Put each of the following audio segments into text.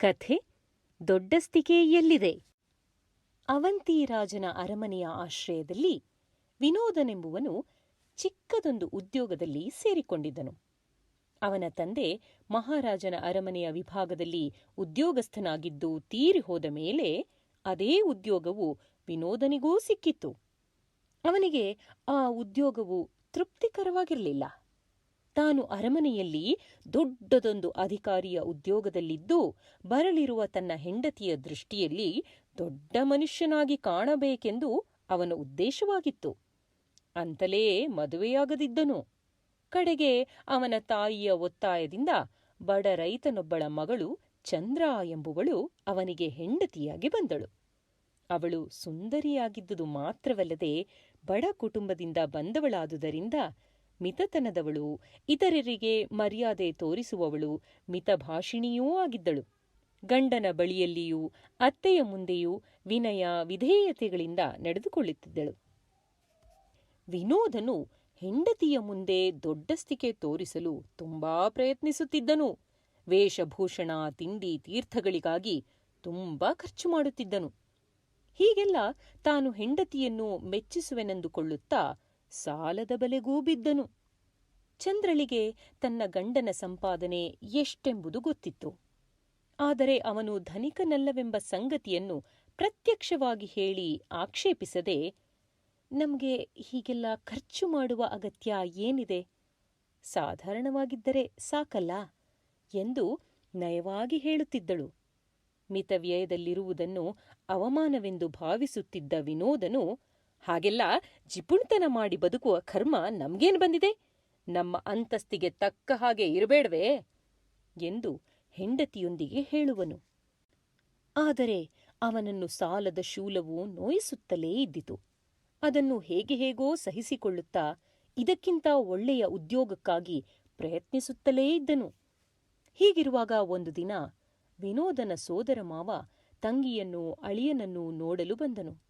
ಕಥೆ ದೊಡ್ಡಸ್ತಿಕೆ ಎಲ್ಲಿದೆ ಅವಂತಿರಾಜನ ಅರಮನೆಯ ಆಶ್ರಯದಲ್ಲಿ ವಿನೋದನೆಂಬುವನು ಚಿಕ್ಕದೊಂದು ಉದ್ಯೋಗದಲ್ಲಿ ಸೇರಿಕೊಂಡಿದ್ದನು. ಅವನ ತಂದೆ ಮಹಾರಾಜನ ಅರಮನೆಯ ವಿಭಾಗದಲ್ಲಿ ಉದ್ಯೋಗಸ್ಥನಾಗಿದ್ದು ತೀರಿ ಹೋದ ಮೇಲೆ ಅದೇ ಉದ್ಯೋಗವು ವಿನೋದನಿಗೂ ಸಿಕ್ಕಿತ್ತು. ಅವನಿಗೆ ಆ ಉದ್ಯೋಗವು ತೃಪ್ತಿಕರವಾಗಿರಲಿಲ್ಲ. ತಾನು ಅರಮನೆಯಲ್ಲಿ ದೊಡ್ಡದೊಂದು ಅಧಿಕಾರಿಯ ಉದ್ಯೋಗದಲ್ಲಿದ್ದು, ಬರಲಿರುವ ತನ್ನ ಹೆಂಡತಿಯ ದೃಷ್ಟಿಯಲ್ಲಿ ದೊಡ್ಡ ಮನುಷ್ಯನಾಗಿ ಕಾಣಬೇಕೆಂದು ಅವನ ಉದ್ದೇಶವಾಗಿತ್ತು. ಅಂತಲೇ ಮದುವೆಯಾಗದಿದ್ದನು. ಕಡೆಗೆ ಅವನ ತಾಯಿಯ ಒತ್ತಾಯದಿಂದ ಬಡ ರೈತನೊಬ್ಬಳ ಮಗಳು ಚಂದ್ರ ಎಂಬುವಳು ಅವನಿಗೆ ಹೆಂಡತಿಯಾಗಿ ಬಂದಳು. ಅವಳು ಸುಂದರಿಯಾಗಿದ್ದುದು ಮಾತ್ರವಲ್ಲದೆ ಬಡ ಕುಟುಂಬದಿಂದ ಬಂದವಳಾದುದರಿಂದ ಮಿತತನದವಳು, ಇತರರಿಗೆ ಮರ್ಯಾದೆ ತೋರಿಸುವವಳು, ಮಿತಭಾಷಿಣಿಯೂ ಆಗಿದ್ದಳು. ಗಂಡನ ಬಳಿಯಲ್ಲಿಯೂ, ಅತ್ತೆಯ ಮುಂದೆಯೂ ವಿನಯ ವಿಧೇಯತೆಗಳಿಂದ ನಡೆದುಕೊಳ್ಳುತ್ತಿದ್ದಳು. ವಿನೋದನು ಹೆಂಡತಿಯ ಮುಂದೆ ದೊಡ್ಡಸ್ತಿಕೆ ತೋರಿಸಲು ತುಂಬಾ ಪ್ರಯತ್ನಿಸುತ್ತಿದ್ದನು. ವೇಷಭೂಷಣ, ತಿಂಡಿ ತೀರ್ಥಗಳಿಗಾಗಿ ತುಂಬಾ ಖರ್ಚು ಮಾಡುತ್ತಿದ್ದನು. ಹೀಗೆಲ್ಲ ತಾನು ಹೆಂಡತಿಯನ್ನು ಮೆಚ್ಚಿಸುವೆನೆಂದುಕೊಳ್ಳುತ್ತಾ ಸಾಲದ ಬಲೆಗೂ ಬಿದ್ದನು. ಚಂದ್ರಳಿಗೆ ತನ್ನ ಗಂಡನ ಸಂಪಾದನೆ ಎಷ್ಟೆಂಬುದು ಗೊತ್ತಿತ್ತು. ಆದರೆ ಅವನು ಧನಿಕನಲ್ಲವೆಂಬ ಸಂಗತಿಯನ್ನು ಪ್ರತ್ಯಕ್ಷವಾಗಿ ಹೇಳಿ ಆಕ್ಷೇಪಿಸದೆ, ನಮಗೆ ಹೀಗೆಲ್ಲ ಖರ್ಚು ಮಾಡುವ ಅಗತ್ಯ ಏನಿದೆ? ಸಾಧಾರಣವಾಗಿದ್ದರೆ ಸಾಕಲ್ಲ? ಎಂದು ನಯವಾಗಿ ಹೇಳುತ್ತಿದ್ದಳು. ಮಿತವ್ಯಯದಲ್ಲಿರುವುದನ್ನು ಅವಮಾನವೆಂದು ಭಾವಿಸುತ್ತಿದ್ದ ವಿನೋದನು ಹಾಗೆಲ್ಲ ಜಿಪುಣತನ ಮಾಡಿ ಬದುಕುವ ಕರ್ಮ ನಮ್ಗೇನು ಬಂದಿದೆ? ನಮ್ಮ ಅಂತಸ್ತಿಗೆ ತಕ್ಕ ಹಾಗೆ ಇರಬೇಡವೇ? ಎಂದು ಹೆಂಡತಿಯೊಂದಿಗೆ ಹೇಳುವನು. ಆದರೆ ಅವನನ್ನು ಸಾಲದ ಶೂಲವು ನೋಯಿಸುತ್ತಲೇ ಇದ್ದಿತು. ಅದನ್ನು ಹೇಗೆ ಹೇಗೋ ಸಹಿಸಿಕೊಳ್ಳುತ್ತಾ ಇದಕ್ಕಿಂತ ಒಳ್ಳೆಯ ಉದ್ಯೋಗಕ್ಕಾಗಿ ಪ್ರಯತ್ನಿಸುತ್ತಲೇ ಇದ್ದನು. ಹೀಗಿರುವಾಗ ಒಂದು ದಿನ ವಿನೋದನ ಸೋದರ ಮಾವ ತಂಗಿಯನ್ನು, ಅಳಿಯನನ್ನು ನೋಡಲು ಬಂದನು.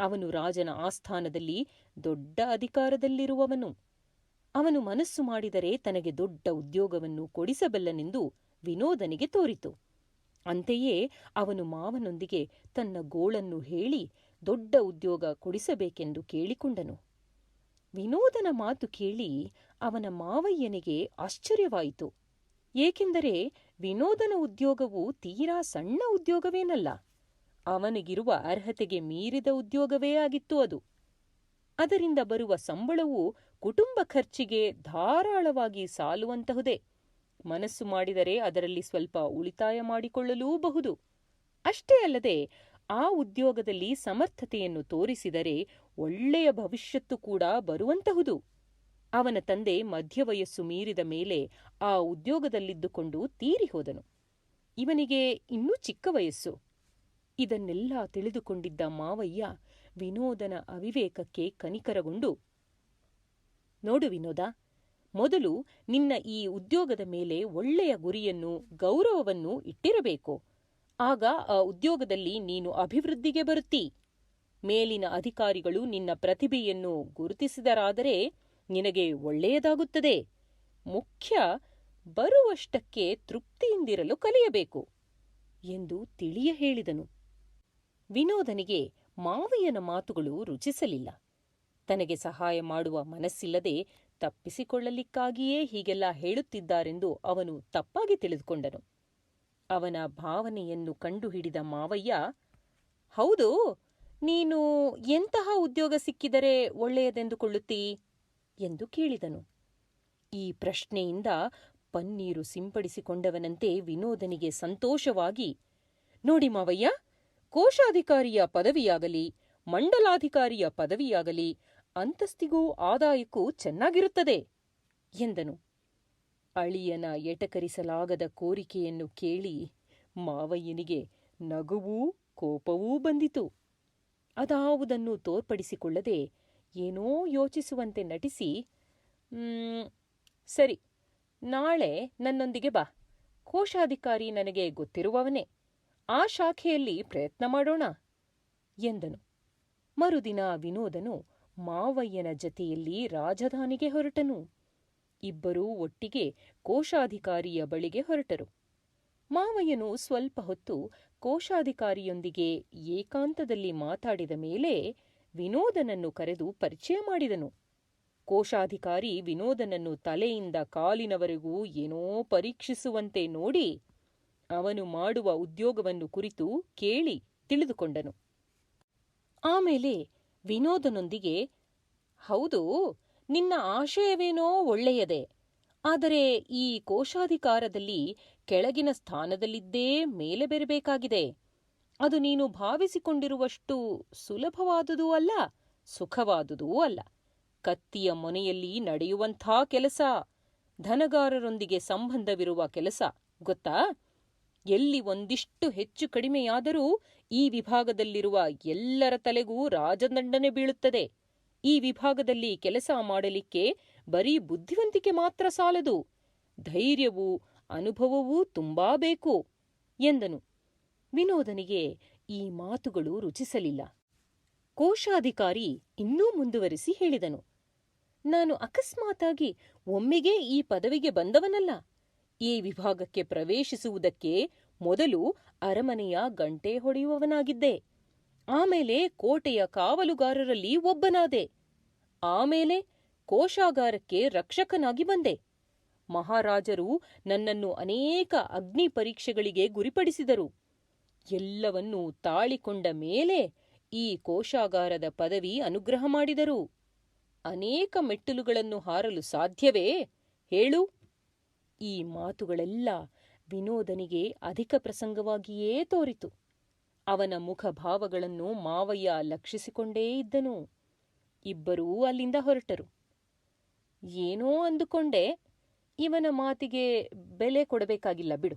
ಅವನು ರಾಜನ ಆಸ್ಥಾನದಲ್ಲಿ ದೊಡ್ಡ ಅಧಿಕಾರದಲ್ಲಿರುವವನು. ಅವನು ಮನಸ್ಸು ಮಾಡಿದರೆ ತನಗೆ ದೊಡ್ಡ ಉದ್ಯೋಗವನ್ನು ಕೊಡಿಸಬಲ್ಲನೆಂದು ವಿನೋದನಿಗೆ ತೋರಿತು. ಅಂತೆಯೇ ಅವನು ಮಾವನೊಂದಿಗೆ ತನ್ನ ಗೋಳನ್ನು ಹೇಳಿ ದೊಡ್ಡ ಉದ್ಯೋಗ ಕೊಡಿಸಬೇಕೆಂದು ಕೇಳಿಕೊಂಡನು. ವಿನೋದನ ಮಾತು ಕೇಳಿ ಅವನ ಮಾವಯ್ಯನಿಗೆ ಆಶ್ಚರ್ಯವಾಯಿತು. ಏಕೆಂದರೆ ವಿನೋದನ ಉದ್ಯೋಗವು ತೀರಾ ಸಣ್ಣ ಉದ್ಯೋಗವೇನಲ್ಲ. ಅವನಿಗಿರುವ ಅರ್ಹತೆಗೆ ಮೀರಿದ ಉದ್ಯೋಗವೇ ಆಗಿತ್ತು ಅದು. ಅದರಿಂದ ಬರುವ ಸಂಬಳವು ಕುಟುಂಬ ಖರ್ಚಿಗೆ ಧಾರಾಳವಾಗಿ ಸಾಲುವಂತಹುದೇ. ಮನಸ್ಸು ಮಾಡಿದರೆ ಅದರಲ್ಲಿ ಸ್ವಲ್ಪ ಉಳಿತಾಯ ಮಾಡಿಕೊಳ್ಳಲೂಬಹುದು. ಅಷ್ಟೇ ಅಲ್ಲದೆ, ಆ ಉದ್ಯೋಗದಲ್ಲಿ ಸಮರ್ಥತೆಯನ್ನು ತೋರಿಸಿದರೆ ಒಳ್ಳೆಯ ಭವಿಷ್ಯತ್ತು ಕೂಡ ಬರುವಂತಹುದು. ಅವನ ತಂದೆ ಮಧ್ಯವಯಸ್ಸು ಮೀರಿದ ಮೇಲೆ ಆ ಉದ್ಯೋಗದಲ್ಲಿದ್ದುಕೊಂಡು ತೀರಿಹೋದನು. ಇವನಿಗೆ ಇನ್ನೂ ಚಿಕ್ಕ ವಯಸ್ಸು. ಇದನ್ನೆಲ್ಲ ತಿಳಿದುಕೊಂಡಿದ್ದ ಮಾವಯ್ಯ ವಿನೋದನ ಅವಿವೇಕಕ್ಕೆ ಕನಿಕರಗೊಂಡು, ನೋಡು ವಿನೋದ, ಮೊದಲು ನಿನ್ನ ಈ ಉದ್ಯೋಗದ ಮೇಲೆ ಒಳ್ಳೆಯ ಗುರಿಯನ್ನು, ಗೌರವವನ್ನು ಇಟ್ಟಿರಬೇಕು. ಆಗ ಆ ಉದ್ಯೋಗದಲ್ಲಿ ನೀನು ಅಭಿವೃದ್ಧಿಗೆ ಬರುತ್ತಿ. ಮೇಲಿನ ಅಧಿಕಾರಿಗಳು ನಿನ್ನ ಪ್ರತಿಭೆಯನ್ನು ಗುರುತಿಸಿದರಾದರೆ ನಿನಗೆ ಒಳ್ಳೆಯದಾಗುತ್ತದೆ. ಮುಖ್ಯ ಬರುವಷ್ಟಕ್ಕೆ ತೃಪ್ತಿಯಿಂದಿರಲು ಕಲಿಯಬೇಕು ಎಂದು ತಿಳಿಯ ಹೇಳಿದನು. ವಿನೋದನಿಗೆ ಮಾವಯ್ಯನ ಮಾತುಗಳು ರುಚಿಸಲಿಲ್ಲ. ತನಗೆ ಸಹಾಯ ಮಾಡುವ ಮನಸ್ಸಿಲ್ಲದೆ ತಪ್ಪಿಸಿಕೊಳ್ಳಲಿಕ್ಕಾಗಿಯೇ ಹೀಗೆಲ್ಲ ಹೇಳುತ್ತಿದ್ದಾರೆಂದು ಅವನು ತಪ್ಪಾಗಿ ತಿಳಿದುಕೊಂಡನು. ಅವನ ಭಾವನೆಯನ್ನು ಕಂಡುಹಿಡಿದ ಮಾವಯ್ಯ, ಹೌದು, ನೀನು ಎಂತಹ ಉದ್ಯೋಗ ಸಿಕ್ಕಿದರೆ ಒಳ್ಳೆಯದೆಂದುಕೊಳ್ಳುತ್ತೀ? ಎಂದು ಕೇಳಿದನು. ಈ ಪ್ರಶ್ನೆಯಿಂದ ಪನ್ನೀರು ಸಿಂಪಡಿಸಿಕೊಂಡವನಂತೆ ವಿನೋದನಿಗೆ ಸಂತೋಷವಾಗಿ, ನೋಡಿ ಮಾವಯ್ಯ ಕೋಶಾಧಿಕಾರಿಯ ಪದವಿಯಾಗಲಿ, ಮಂಡಲಾಧಿಕಾರಿಯ ಪದವಿಯಾಗಲಿ ಅಂತಸ್ತಿಗೂ ಆದಾಯಕ್ಕೂ ಚೆನ್ನಾಗಿರುತ್ತದೆ, ಎಂದನು. ಅಳಿಯನ ಎಟಕರಿಸಲಾಗದ ಕೋರಿಕೆಯನ್ನು ಕೇಳಿ ಮಾವಯ್ಯನಿಗೆ ನಗುವೂ ಕೋಪವೂ ಬಂದಿತು. ಅದಾವುದನ್ನು ತೋರ್ಪಡಿಸಿಕೊಳ್ಳದೆ ಏನೋ ಯೋಚಿಸುವಂತೆ ನಟಿಸಿ ಸರಿ, ನಾಳೆ ನನ್ನೊಂದಿಗೆ ಬಾ, ಕೋಶಾಧಿಕಾರಿ ನನಗೆ ಗೊತ್ತಿರುವವನೇ. ಆ ಶಾಖೆಯಲ್ಲಿ ಪ್ರಯತ್ನ ಮಾಡೋಣ, ಎಂದನು. ಮರುದಿನ ವಿನೋದನು ಮಾವಯ್ಯನ ಜತೆಯಲ್ಲಿ ರಾಜಧಾನಿಗೆ ಹೊರಟನು. ಇಬ್ಬರೂ ಒಟ್ಟಿಗೆ ಕೋಶಾಧಿಕಾರಿಯ ಬಳಿಗೆ ಹೊರಟರು. ಮಾವಯ್ಯನು ಸ್ವಲ್ಪ ಹೊತ್ತು ಕೋಶಾಧಿಕಾರಿಯೊಂದಿಗೆ ಏಕಾಂತದಲ್ಲಿ ಮಾತಾಡಿದ ಮೇಲೆ ವಿನೋದನನ್ನು ಕರೆದು ಪರಿಚಯ ಮಾಡಿದನು. ಕೋಶಾಧಿಕಾರಿ ವಿನೋದನನ್ನು ತಲೆಯಿಂದ ಕಾಲಿನವರೆಗೂ ಏನೋ ಪರೀಕ್ಷಿಸುವಂತೆ ನೋಡಿ ಅವನು ಮಾಡುವ ಉದ್ಯೋಗವನ್ನು ಕುರಿತು ಕೇಳಿ ತಿಳಿದುಕೊಂಡನು. ಆಮೇಲೆ ವಿನೋದನೊಂದಿಗೆ, ಹೌದು, ನಿನ್ನ ಆಶಯವೇನೋ ಒಳ್ಳೆಯದೆ, ಆದರೆ ಈ ಕೋಶಾಧಿಕಾರದಲ್ಲಿ ಕೆಳಗಿನ ಸ್ಥಾನದಲ್ಲಿದ್ದೇ ಮೇಲೆ ಬೆರಬೇಕಾಗಿದೆ. ಅದು ನೀನು ಭಾವಿಸಿಕೊಂಡಿರುವಷ್ಟು ಸುಲಭವಾದುದೂ ಅಲ್ಲ, ಸುಖವಾದುದೂ ಅಲ್ಲ. ಕತ್ತಿಯ ಮೊನೆಯಲ್ಲಿ ನಡೆಯುವಂಥ ಕೆಲಸ, ಧನಗಾರರೊಂದಿಗೆ ಸಂಬಂಧವಿರುವ ಕೆಲಸ, ಗೊತ್ತಾ? ಎಲ್ಲಿ ಒಂದಿಷ್ಟು ಹೆಚ್ಚು ಕಡಿಮೆಯಾದರೂ ಈ ವಿಭಾಗದಲ್ಲಿರುವ ಎಲ್ಲರ ತಲೆಗೂ ರಾಜದಂಡನೆ ಬೀಳುತ್ತದೆ. ಈ ವಿಭಾಗದಲ್ಲಿ ಕೆಲಸ ಮಾಡಲಿಕ್ಕೆ ಬರೀ ಬುದ್ಧಿವಂತಿಕೆ ಮಾತ್ರ ಸಾಲದು. ಧೈರ್ಯವೂ ಅನುಭವವೂ ತುಂಬಾ ಬೇಕು, ಎಂದನು. ವಿನೋದನಿಗೆ ಈ ಮಾತುಗಳು ರುಚಿಸಲಿಲ್ಲ. ಕೋಶಾಧಿಕಾರಿ ಇನ್ನೂ ಮುಂದುವರಿಸಿ ಹೇಳಿದನು. ನಾನು ಅಕಸ್ಮಾತಾಗಿ ಒಮ್ಮೆಗೇ ಈ ಪದವಿಗೆ ಬಂದವನಲ್ಲ. ಈ ವಿಭಾಗಕ್ಕೆ ಪ್ರವೇಶಿಸುವುದಕ್ಕೆ ಮೊದಲು ಅರಮನೆಯ ಗಂಟೆ ಹೊಡೆಯುವವನಾಗಿದ್ದೆ. ಆಮೇಲೆ ಕೋಟೆಯ ಕಾವಲುಗಾರರಲ್ಲಿ ಒಬ್ಬನಾದೆ. ಆಮೇಲೆ ಕೋಶಾಗಾರಕ್ಕೆ ರಕ್ಷಕನಾಗಿ ಬಂದೆ. ಮಹಾರಾಜರು ನನ್ನನ್ನು ಅನೇಕ ಅಗ್ನಿ ಪರೀಕ್ಷೆಗಳಿಗೆ ಗುರಿಪಡಿಸಿದರು. ಎಲ್ಲವನ್ನೂ ತಾಳಿಕೊಂಡ ಮೇಲೆ ಈ ಕೋಶಾಗಾರದ ಪದವಿ ಅನುಗ್ರಹ ಮಾಡಿದರು. ಅನೇಕ ಮೆಟ್ಟಿಲುಗಳನ್ನು ಹಾರಲು ಸಾಧ್ಯವೇ? ಹೇಳು. ಈ ಮಾತುಗಳೆಲ್ಲ ವಿನೋದನಿಗೆ ಅಧಿಕ ಪ್ರಸಂಗವಾಗಿಯೇ ತೋರಿತು. ಅವನ ಮುಖಭಾವಗಳನ್ನು ಮಾವಯ್ಯ ಲಕ್ಷಿಸಿಕೊಂಡೇ ಇದ್ದನು. ಇಬ್ಬರೂ ಅಲ್ಲಿಂದ ಹೊರಟರು. ಏನೋ ಅಂದುಕೊಂಡೆ, ಇವನ ಮಾತಿಗೆ ಬೆಲೆ ಕೊಡಬೇಕಾಗಿಲ್ಲ ಬಿಡು.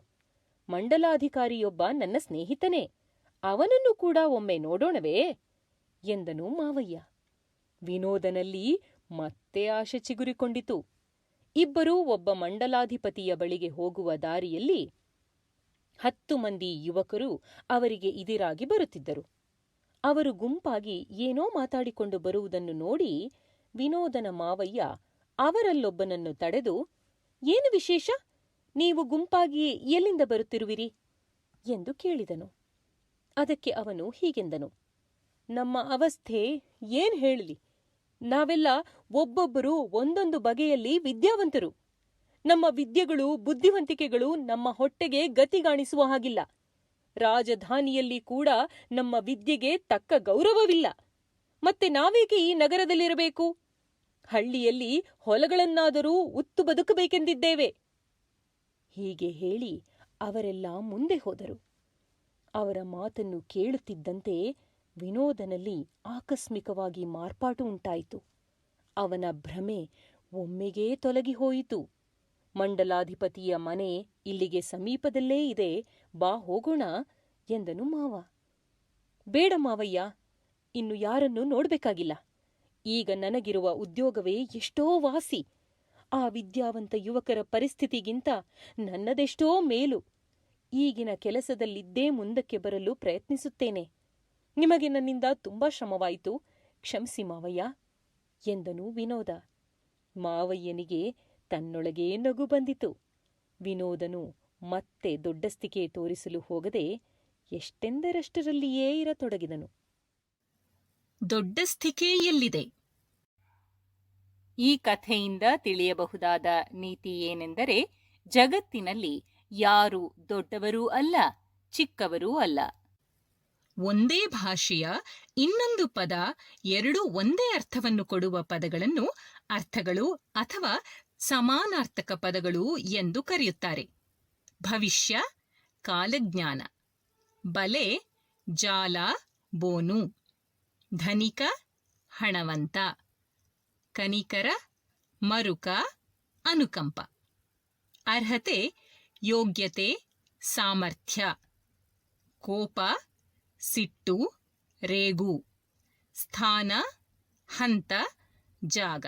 ಮಂಡಲಾಧಿಕಾರಿಯೊಬ್ಬ ನನ್ನ ಸ್ನೇಹಿತನೇ, ಅವನನ್ನು ಕೂಡ ಒಮ್ಮೆ ನೋಡೋಣವೇ? ಎಂದನು ಮಾವಯ್ಯ. ವಿನೋದನಲ್ಲಿ ಮತ್ತೆ ಆಶೆ ಚಿಗುರಿಕೊಂಡಿತು. ಇಬ್ಬರೂ ಒಬ್ಬ ಮಂಡಲಾಧಿಪತಿಯ ಬಳಿಗೆ ಹೋಗುವ ದಾರಿಯಲ್ಲಿ ಹತ್ತು ಮಂದಿ ಯುವಕರು ಅವರಿಗೆ ಇದಿರಾಗಿ ಬರುತ್ತಿದ್ದರು. ಅವರು ಗುಂಪಾಗಿ ಏನೋ ಮಾತಾಡಿಕೊಂಡು ಬರುವುದನ್ನು ನೋಡಿ ವಿನೋದನ ಮಾವಯ್ಯ ಅವರಲ್ಲೊಬ್ಬನನ್ನು ತಡೆದು, ಏನು ವಿಶೇಷ? ನೀವು ಗುಂಪಾಗಿ ಎಲ್ಲಿಂದ ಬರುತ್ತಿರುವಿರಿ? ಎಂದು ಕೇಳಿದನು. ಅದಕ್ಕೆ ಅವನು ಹೀಗೆಂದನು, ನಮ್ಮ ಅವಸ್ಥೆ ಏನ್ ಹೇಳಲಿ? ನಾವೆಲ್ಲ ಒಬ್ಬೊಬ್ಬರು ಒಂದೊಂದು ಬಗೆಯಲ್ಲಿ ವಿದ್ಯಾವಂತರು. ನಮ್ಮ ವಿದ್ಯೆಗಳು, ಬುದ್ಧಿವಂತಿಕೆಗಳು ನಮ್ಮ ಹೊಟ್ಟೆಗೆ ಗತಿಗಾಣಿಸುವ ಹಾಗಿಲ್ಲ. ರಾಜಧಾನಿಯಲ್ಲಿ ಕೂಡ ನಮ್ಮ ವಿದ್ಯೆಗೆ ತಕ್ಕ ಗೌರವವಿಲ್ಲ. ಮತ್ತೆ ನಾವೇಕೆ ಈ ನಗರದಲ್ಲಿರಬೇಕು? ಹಳ್ಳಿಯಲ್ಲಿ ಹೊಲಗಳನ್ನಾದರೂ ಉತ್ತು ಬದುಕಬೇಕೆಂದಿದ್ದೇವೆ. ಹೀಗೆ ಹೇಳಿ ಅವರೆಲ್ಲ ಮುಂದೆ ಹೋದರು. ಅವರ ಮಾತನ್ನು ಕೇಳುತ್ತಿದ್ದಂತೆ ವಿನೋದನಲ್ಲಿ ಆಕಸ್ಮಿಕವಾಗಿ ಮಾರ್ಪಾಟು ಉಂಟಾಯಿತು. ಅವನ ಭ್ರಮೆ ಒಮ್ಮೆಗೇ ತೊಲಗಿ ಹೋಯಿತು. ಮಂಡಲಾಧಿಪತಿಯ ಮನೆ ಇಲ್ಲಿಗೆ ಸಮೀಪದಲ್ಲೇ ಇದೆ. ಬಾ ಹೋಗೋಣ ಎಂದನು ಮಾವ. ಬೇಡ ಮಾವಯ್ಯ, ಇನ್ನು ಯಾರನ್ನೂ ನೋಡಬೇಕಾಗಿಲ್ಲ. ಈಗ ನನಗಿರುವ ಉದ್ಯೋಗವೇ ಎಷ್ಟೋ ವಾಸಿ. ಆ ವಿದ್ಯಾವಂತ ಯುವಕರ ಪರಿಸ್ಥಿತಿಗಿಂತ ನನ್ನದೆಷ್ಟೋ ಮೇಲು. ಈಗಿನ ಕೆಲಸದಲ್ಲಿದ್ದೇ ಮುಂದಕ್ಕೆ ಬರಲು ಪ್ರಯತ್ನಿಸುತ್ತೇನೆ. ನಿಮಗೆ ನನ್ನಿಂದ ತುಂಬಾ ಶ್ರಮವಾಯಿತು. ಕ್ಷಮಿಸಿ ಮಾವಯ್ಯ, ಎಂದನು ವಿನೋದ. ಮಾವಯ್ಯನಿಗೆ ತನ್ನೊಳಗೇ ನಗು ಬಂದಿತು. ವಿನೋದನು ಮತ್ತೆ ದೊಡ್ಡಸ್ತಿಕೆ ತೋರಿಸಲು ಹೋಗದೆ ಎಷ್ಟೆಂದರಷ್ಟರಲ್ಲಿಯೇ ಇರತೊಡಗಿದನು. ದೊಡ್ಡಸ್ತಿಕೆ ಎಲ್ಲಿದೆ? ಈ ಕಥೆಯಿಂದ ತಿಳಿಯಬಹುದಾದ ನೀತಿ ಏನೆಂದರೆ, ಜಗತ್ತಿನಲ್ಲಿ ಯಾರು ದೊಡ್ಡವರೂ ಅಲ್ಲ, ಚಿಕ್ಕವರೂ ಅಲ್ಲ. ಒಂದೇ ಭಾಷೆಯ ಇನ್ನೊಂದು ಪದ ಎರಡು ಒಂದೇ ಅರ್ಥವನ್ನು ಕೊಡುವ ಪದಗಳನ್ನು ಅರ್ಥಗಳು ಅಥವಾ ಸಮಾನಾರ್ಥಕ ಪದಗಳು ಎಂದು ಕರೆಯುತ್ತಾರೆ. ಭವಿಷ್ಯ, ಕಾಲಜ್ಞಾನ, ಬಲೆ, ಜಾಲ, ಬೋನು, ಧನಿಕ, ಹಣವಂತ, ಕನಿಕರ, ಮರುಕ, ಅನುಕಂಪ. ಅರ್ಹತೆ, ಯೋಗ್ಯತೆ, ಸಾಮರ್ಥ್ಯ, ಕೋಪ ಸಿಟ್ಟು ರೇಗು. ಸ್ಥಾನ ಹಂತ ಜಾಗ.